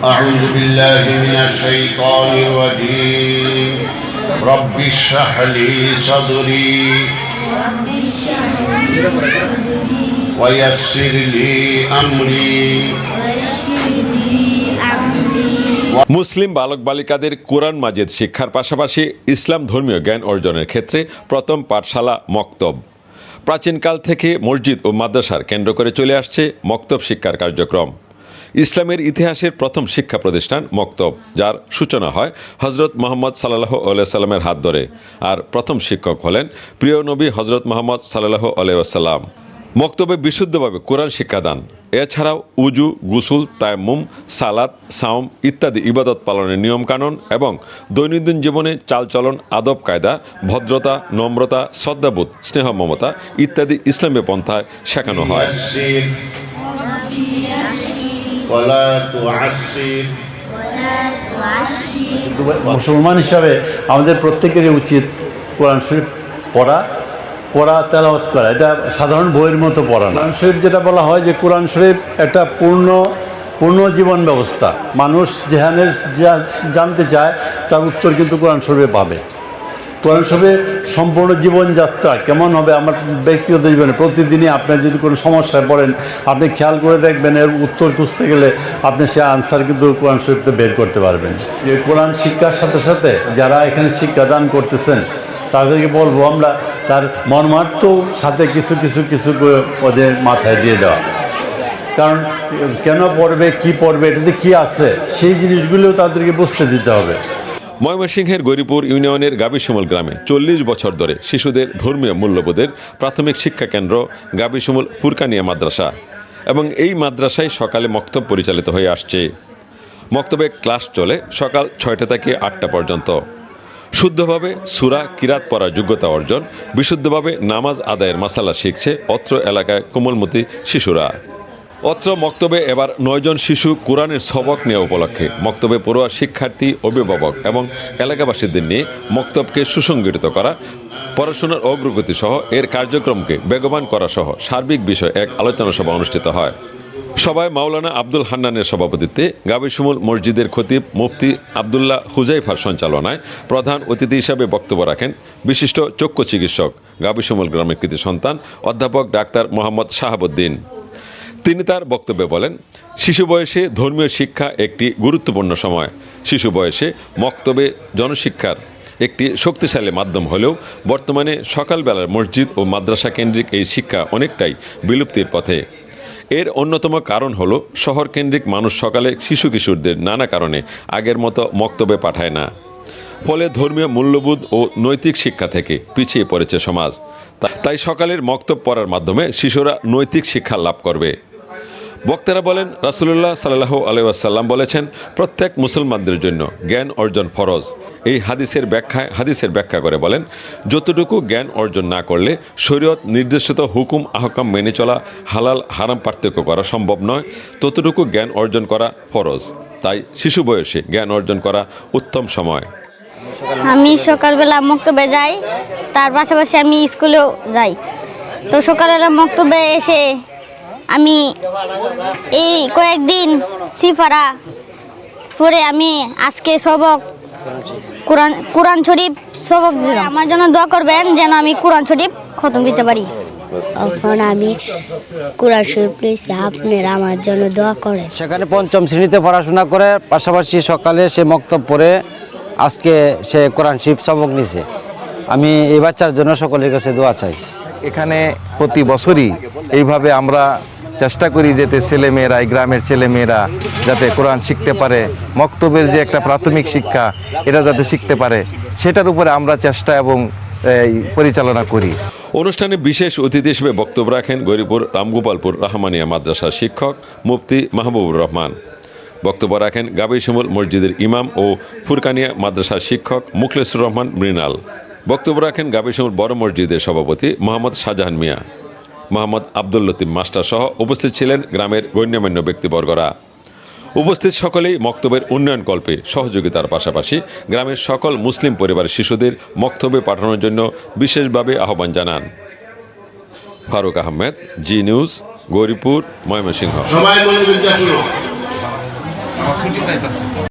أعوذ بالله من الشيطان الرجيم رب اشرح لي صدري ويسر لي أمري মুসলিম বালক বালিকাদের কোরআন মাজিদ শিক্ষার পাশাপাশি ইসলাম ধর্মীয় জ্ঞান অর্জনের ক্ষেত্রে প্রথম পাঠশালা মক্তব প্রাচীনকাল থেকে মসজিদ ও মাদ্রাসার কেন্দ্র করে চলে আসছে মক্তব শিক্ষার কার্যক্রম ইসলামের ইতিহাসের প্রথম শিক্ষা প্রতিষ্ঠান মক্তব, যার সূচনা হয় হজরত মোহাম্মদ সাল্লাহ সাল্লামের হাত ধরে। আর প্রথম শিক্ষক হলেন প্রিয় নবী হজরত মোহাম্মদ সাল্লাহ আলাইসাল্লাম মক্তবে বিশুদ্ধভাবে কোরআন শিক্ষাদান এছাড়াও উজু, গুসুল, তায়াম্মুম, সালাত, সাওম ইত্যাদি ইবাদত পালনের নিয়মকানুন এবং দৈনন্দিন জীবনে চালচলন, আদব কায়দা, ভদ্রতা, নম্রতা, শ্রদ্ধাবোধ, স্নেহ মমতা ইত্যাদি ইসলামী পন্থায় শেখানো হয়। মুসলমান হিসাবে আমাদের প্রত্যেকেরই উচিত কোরআন শরীফ পড়া পড়া, তেলাওয়াত করা। এটা সাধারণ বইয়ের মতো পড়া না। কোরআন শরীফ যেটা বলা হয় যে কোরআন শরীফ একটা পূর্ণ পূর্ণ জীবন ব্যবস্থা। মানুষ যেখানে জানতে চায়, তার উত্তর কিন্তু কোরআন শরীফে পাবে। কোরআন শরীফে সম্পূর্ণ জীবনযাত্রা কেমন হবে আমার ব্যক্তিগত জীবনে? প্রতিদিনই আপনি যদি কোনো সমস্যায় পড়েন, আপনি খেয়াল করে দেখবেন, এর উত্তর খুঁজতে গেলে আপনি সে আনসার কিন্তু কোরআন শরীফতে বের করতে পারবেন। যে কোরআন শিক্ষার সাথে সাথে যারা এখানে শিক্ষাদান করতেছেন, তাদেরকে বলব আমরা তার মর্মার্থ সাথে কিছু কিছু কিছু ওদের মাথায় দিয়ে দেওয়া। কারণ কেন পড়বে, কি পড়বে, এটাতে কি আছে, সেই জিনিসগুলোও তাদেরকে বুঝতে দিতে হবে। ময়মনসিংহের গৌরীপুর ইউনিয়নের গাবিসমুল গ্রামে চল্লিশ বছর ধরে শিশুদের ধর্মীয় মূল্যবোধের প্রাথমিক শিক্ষা কেন্দ্র গাবিসমুল ফুরকানিয়া মাদ্রাসা এবং এই মাদ্রাসায় সকালে মক্তব পরিচালিত হয়ে আসছে। মক্তবে ক্লাস চলে সকাল ছয়টা থেকে আটটা পর্যন্ত। শুদ্ধভাবে সুরা কিরাত পড়ার যোগ্যতা অর্জন, বিশুদ্ধভাবে নামাজ আদায়ের মাসালা শিখছে অত্র এলাকায় কোমলমতি শিশুরা। অত্র মক্তবে এবার নয়জন শিশু কোরআনের সবক নেওয়া উপলক্ষে। মক্তবে পড়ুয়া শিক্ষার্থী, অভিভাবক এবং এলাকাবাসীদের নিয়ে মক্তবকে সুসংগঠিত করা, পড়াশোনার অগ্রগতি সহ এর কার্যক্রমকে বেগবান করা সহ সার্বিক বিষয়ে এক আলোচনা সভা অনুষ্ঠিত হয়। সভায় মাওলানা আব্দুল হান্নানের সভাপতিত্বে গাবিসমুল মসজিদের খতিব মুফতি আবদুল্লাহ হুজাইফার সঞ্চালনায় প্রধান অতিথি হিসাবে বক্তব্য রাখেন বিশিষ্ট চক্ষু চিকিৎসক গাবিসমুল গ্রামের কৃতি সন্তান অধ্যাপক ডাক্তার মোহাম্মদ শাহাবুদ্দিন। তিনি তার বক্তব্যে বলেন, শিশু বয়সে ধর্মীয় শিক্ষা একটি গুরুত্বপূর্ণ সময়। শিশু বয়সে মক্তবে জনশিক্ষার একটি শক্তিশালী মাধ্যম হলেও বর্তমানে সকালবেলার মসজিদ ও মাদ্রাসা কেন্দ্রিক এই শিক্ষা অনেকটাই বিলুপ্তির পথে। এর অন্যতম কারণ হলো শহর কেন্দ্রিক মানুষ সকালে শিশু কিশোরদের নানা কারণে আগের মতো মক্তবে পাঠায় না। ফলে ধর্মীয় মূল্যবোধ ও নৈতিক শিক্ষা থেকে পিছিয়ে পড়েছে সমাজ। তাই সকালের মক্তব পড়ার মাধ্যমে শিশুরা নৈতিক শিক্ষা লাভ করবে। বক্তারা বলেন, রাসুলুল্লাহ সাল্লাহ আলাইসাল্লাম বলেছেন, প্রত্যেক মুসলমানদের জন্য জ্ঞান অর্জন ফরজ। এই হাদিসের ব্যাখ্যায়, হাদিসের ব্যাখ্যা করে বলেন, যতটুকু জ্ঞান অর্জন না করলে শরীয়ত নির্দেশিত হুকুম আহকাম মেনে চলা, হালাল, হারাম পার্থক্য করা সম্ভব নয়। ততটুকু জ্ঞান অর্জন করা ফরজ। তাই শিশু বয়সে জ্ঞান অর্জন করা উত্তম সময়। আমি সকালবেলা মক্তবে যাই, তার পাশাপাশি আমি স্কুলেও যাই। তো সকালবেলা মক্তবে এসে আমি এই কয়েকদিন সিফারা পরে আমি আজকে সবক কোরআন কোরআন শরীফ সবক দিলাম। আমার জন্য দোয়া করবেন যেন আমি কোরআন শরীফ খতম দিতে পারি। তখন আমি কোরআন শরীফ আপনারা আমার জন্য দোয়া করেন। সেখানে পঞ্চম শ্রেণীতে পড়াশোনা করে পাশাপাশি সকালে সে মক্তব পড়ে আজকে সে কোরআন শিব সবক নিছে। আমি এই বাচ্চার জন্য সকলের কাছে দোয়া চাই। এখানে প্রতি বছরই এইভাবে আমরা চেষ্টা করি যাতে ছেলেমেয়েরা, এই গ্রামের ছেলেমেয়েরা যাতে কোরআন শিখতে পারে। মক্তবের যে একটা প্রাথমিক শিক্ষা, এটা যাতে শিখতে পারে। সেটার উপরে আমরা চেষ্টা এবং পরিচালনা করি। অনুষ্ঠানে বিশেষ অতিথি হিসেবে বক্তব্য রাখেন গৌরীপুর রামগোপালপুর রহমানিয়া মাদ্রাসার শিক্ষক মুফতি মাহবুবুর রহমান। বক্তব্য রাখেন গাবিশমুল মসজিদের ইমাম ও ফুরকানিয়া মাদ্রাসার শিক্ষক মুখলেসুর রহমান মৃণাল। বক্তব্য রাখেন গাবিশমুল বড় মসজিদের সভাপতি মোহাম্মদ শাহজাহান মিয়া। মোহাম্মদ আব্দুল লতিম মাস্টার সহ উপস্থিত ছিলেন গ্রামের গণ্যমান্য ব্যক্তিবর্গরা। উপস্থিত সকলেই মক্তবের উন্নয়ন কল্পে সহযোগিতার পাশাপাশি গ্রামের সকল মুসলিম পরিবারের শিশুদের মক্তবে পাঠানোর জন্য বিশেষভাবে আহ্বান জানান। Faruk Ahmed, Zee news, Gouripur, Mymensingh.